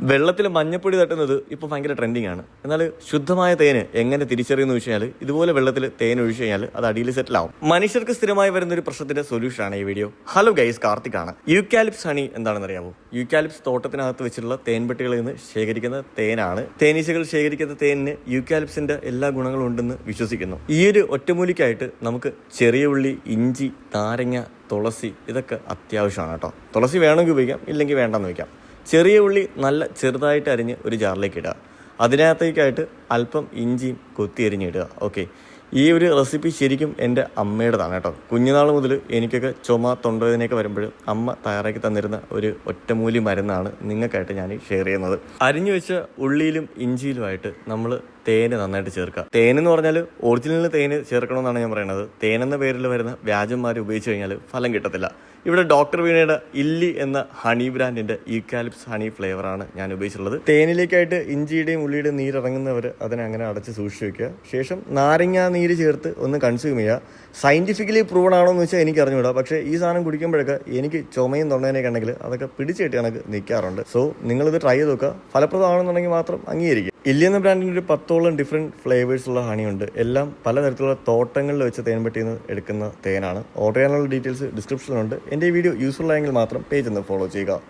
വെള്ളത്തിൽ മഞ്ഞപ്പൊടി തട്ടുന്നത് ഇപ്പോൾ ഭയങ്കര ട്രെൻഡിങ് ആണ്. എന്നാൽ ശുദ്ധമായ തേന് എങ്ങനെ തിരിച്ചറിയുന്ന വെച്ചാൽ ഇതുപോലെ വെള്ളത്തിൽ തേൻ ഒഴിച്ചു കഴിഞ്ഞാൽ അത് അടിയിൽ സെറ്റിൽ ആവും. മനുഷ്യർക്ക് സ്ഥിരമായി വരുന്ന ഒരു പ്രശ്നത്തിന്റെ സൊല്യൂഷൻ ആണ് ഈ വീഡിയോ ഹലോ ഗൈസ് കാർത്തിക് ആണ് യൂക്കാലിപ്സ് ഹണി എന്താണെന്ന് അറിയാമോ യൂക്കാലിപ്സ് തോട്ടത്തിനകത്ത് വെച്ചിട്ടുള്ള തേൻപെട്ടികളിൽ നിന്ന് ശേഖരിക്കുന്ന തേനാണ്. തേനീച്ചകൾ ശേഖരിക്കുന്ന തേനിന് യൂക്കാലിപ്സിന്റെ എല്ലാ ഗുണങ്ങളും ഉണ്ടെന്ന് വിശ്വസിക്കുന്നു. ഈ ഒരു ഒറ്റമൂലിക്കായിട്ട് നമുക്ക് ചെറിയ ഉള്ളി ഇഞ്ചി നാരങ്ങ തുളസി ഇതൊക്കെ അത്യാവശ്യമാണ് കേട്ടോ. തുളസി വേണമെങ്കിൽ ഉപയോഗിക്കാം ഇല്ലെങ്കിൽ വേണ്ടെന്ന് വയ്ക്കാം ചെറിയ ഉള്ളി നല്ല ചെറുതായിട്ട് അരിഞ്ഞ് ഒരു ജാറിലേക്ക് ഇടുക. അതിനകത്തേക്കായിട്ട് അല്പം ഇഞ്ചിയും കൊത്തി അരിഞ്ഞിടുക ഓക്കെ ഈ ഒരു റെസിപ്പി ശരിക്കും എന്റെ അമ്മയുടേതാണ് കേട്ടോ. കുഞ്ഞുനാൾ മുതൽ എനിക്കൊക്കെ ചുമ തൊണ്ടവേദനയൊക്കെ വരുമ്പോൾ അമ്മ തയ്യാറാക്കി തന്നിരുന്ന ഒരു ഒറ്റമൂലി മരുന്നാണ് നിങ്ങൾക്കായിട്ട് ഞാൻ ഷെയർ ചെയ്യുന്നത്. അരിഞ്ഞു വെച്ച ഉള്ളിയിലും ഇഞ്ചിയിലുമായിട്ട് നമ്മൾ തേന് നന്നായിട്ട് ചേർക്കുക. തേൻ എന്ന് പറഞ്ഞാൽ ഒറിജിനൽ തേന് ചേർക്കണമെന്നാണ് ഞാൻ പറയുന്നത് തേൻ എന്ന പേരിൽ വരുന്ന വ്യാജന്മാർ ഉപയോഗിച്ച് കഴിഞ്ഞാൽ ഫലം കിട്ടത്തില്ല. ഇവിടെ ഡോക്ടർ വീണയുടെ ഇല്ലി എന്ന ഹണി ബ്രാൻഡിന്റെ ഈക്കാലിപ്സ് ഹണി ഫ്ലേവറാണ് ഞാൻ ഉപയോഗിച്ചിട്ടുള്ളത്. തേനിലേക്കായിട്ട് ഇഞ്ചിയുടെയും ഉള്ളിയുടെയും നീരിറങ്ങുന്നവർ അതിനെ അങ്ങനെ അടച്ച് സൂക്ഷിച്ച് വയ്ക്കുക ശേഷം നാരങ്ങ നീര് ചേർത്ത് ഒന്ന് കൺസ്യൂം ചെയ്യുക. സയന്റിഫിക്കലി പ്രൂവൺ ആണോ എന്ന് വെച്ചാൽ എനിക്ക് അറിഞ്ഞുകൂടാ. പക്ഷേ ഈ സാധനം കുടിക്കുമ്പോഴൊക്കെ എനിക്ക് ചുമയും തൊണ്ടേനൊക്കെ ഉണ്ടെങ്കിൽ അതൊക്കെ പിടിച്ചിട്ട് കണക്ക് നിൽക്കാറുണ്ട് സോ നിങ്ങളിത് ട്രൈ ചെയ്ത് നോക്കുക. ഫലപ്രദമാണെന്നുണ്ടെങ്കിൽ മാത്രം അംഗീകരിക്കുക. ഇല്ലി എന്ന ബ്രാൻഡിന്റെ ഒരു പത്തോളം ഡിഫറെന്റ് ഫ്ലേവേഴ്സ് ഉള്ള ഹണിയുണ്ട്. എല്ലാം പലതരത്തിലുള്ള തോട്ടങ്ങളിൽ വെച്ച് തേൻപെട്ടിയിൽ നിന്ന് എടുക്കുന്ന തേനാണ്. ഓർഡർ ചെയ്യാനുള്ള ഡീറ്റെയിൽസ് ഡിസ്ക്രിപ്ഷനിലുണ്ട് എന്റെ ഈ വീഡിയോ യൂസ്ഫുൾ ആയെങ്കിൽ മാത്രം പേജ് ഒന്ന് ഫോളോ ചെയ്യുക.